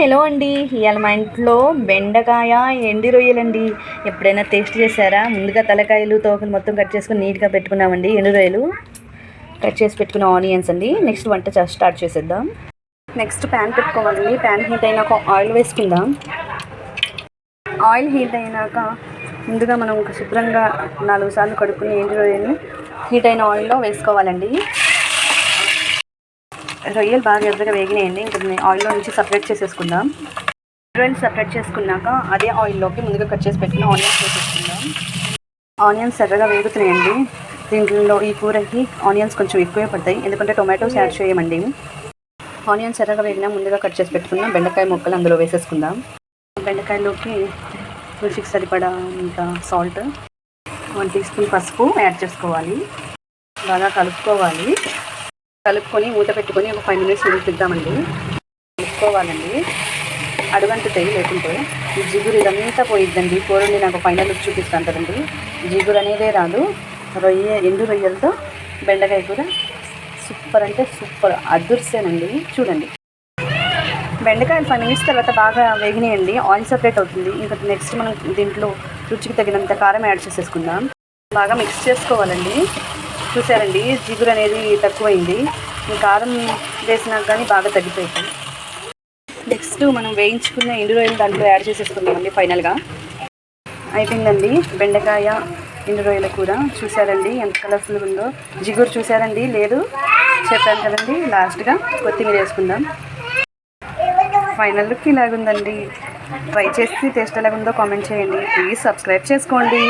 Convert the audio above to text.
Hello అండి. ఇవాళ మా ఇంట్లో బెండకాయ ఎండి రొయ్యలండి. ఎప్పుడైనా టేస్ట్ చేశారా? ముందుగా తలకాయలు తోకలు మొత్తం కట్ చేసుకుని నీట్గా పెట్టుకున్నామండి. ఎండు రొయ్యలు కట్ చేసి పెట్టుకున్న ఆనియన్స్ అండి. నెక్స్ట్ వంట స్టార్ట్ చేసేద్దాం. నెక్స్ట్ ప్యాన్ పెట్టుకోవాలండి. ప్యాన్ హీట్ అయినాక ఆయిల్ వేసుకుందాం. ఆయిల్ హీట్ అయినాక ముందుగా మనం ఒక శుభ్రంగా నాలుగు సార్లు కడుక్కుని ఎండు రొయ్యలు హీట్ అయిన ఆయిల్లో వేసుకోవాలండి. రొయ్యలు బాగా ఎర్రగా వేగినాయండి. ఇంకా ఆయిల్లో నుంచి సపరేట్ చేసేసుకుందాం. రొయ్యలు సపరేట్ చేసుకున్నాక అదే ఆయిల్లోకి ముందుగా కట్ చేసి పెట్టిన ఆనియన్స్ వేసేసుకుందాం. ఆనియన్స్ ఎర్రగా వేగుతున్నాయండి. దీంట్లో ఈ కూరకి ఆనియన్స్ కొంచెం ఎక్కువే పడతాయి. ఎందుకంటే టొమాటోస్ యాడ్ చేయమండి. ఆనియన్స్ ఎర్రగా వేగినా ముందుగా కట్ చేసి పెట్టుకుందాం బెండకాయ ముక్కలు అందులో వేసేసుకుందాం. బెండకాయలోకి రుచికి సరిపడా ఇంకా సాల్ట్ వన్ టీ స్పూన్ పసుపు యాడ్ చేసుకోవాలి. బాగా కలుపుకోవాలి. కలుపుకొని మూత పెట్టుకొని ఒక ఫైవ్ మినిట్స్ ఉడికిద్దామండి కలుపుకోవాలండి అడుగంటుతాయి లేకుంటే ఈ జిగురు ఇదంతా పోయిద్దండి. కూరని నాకు ఫైనల్ లుక్ చూపిస్తాను కదండి. జిగురు అనేదే రాదు. రొయ్య ఎండు రొయ్యలతో బెండకాయ కూర సూపర్ అంటే సూపర్. అదృశ్యనండి చూడండి. బెండకాయలు ఫైవ్ మినిట్స్ తర్వాత బాగా వేగినాయండి. ఆయిల్ సపరేట్ అవుతుంది. ఇంకా నెక్స్ట్ మనం దీంట్లో రుచికి తగినంత కారం యాడ్ చేసేసుకుందాం. బాగా మిక్స్ చేసుకోవాలండి. చూసారండి జిగురు అనేది తక్కువైంది. ఈ కారం వేసినాక కానీ బాగా తగ్గిపోయింది. నెక్స్ట్ మనం వేయించుకున్న ఎండు రొయ్యలు దాంట్లో యాడ్ చేసేసుకుందామండి ఫైనల్గా. అయిపోయిందండి బెండకాయ ఎండు రొయ్యల కూర. చూసారండి ఎంత కలర్ఫుల్గా ఉందో. జిగురు చూసారండి లేదు. చెప్పాను కదండి లాస్ట్గా కొత్తిమీర వేసుకుందాం. ఫైనల్ లుక్ ఇలాగుందండి. ట్రై చేసి టేస్ట్ ఎలాగుందో కామెంట్ చేయండి. ప్లీజ్ సబ్స్క్రైబ్ చేసుకోండి.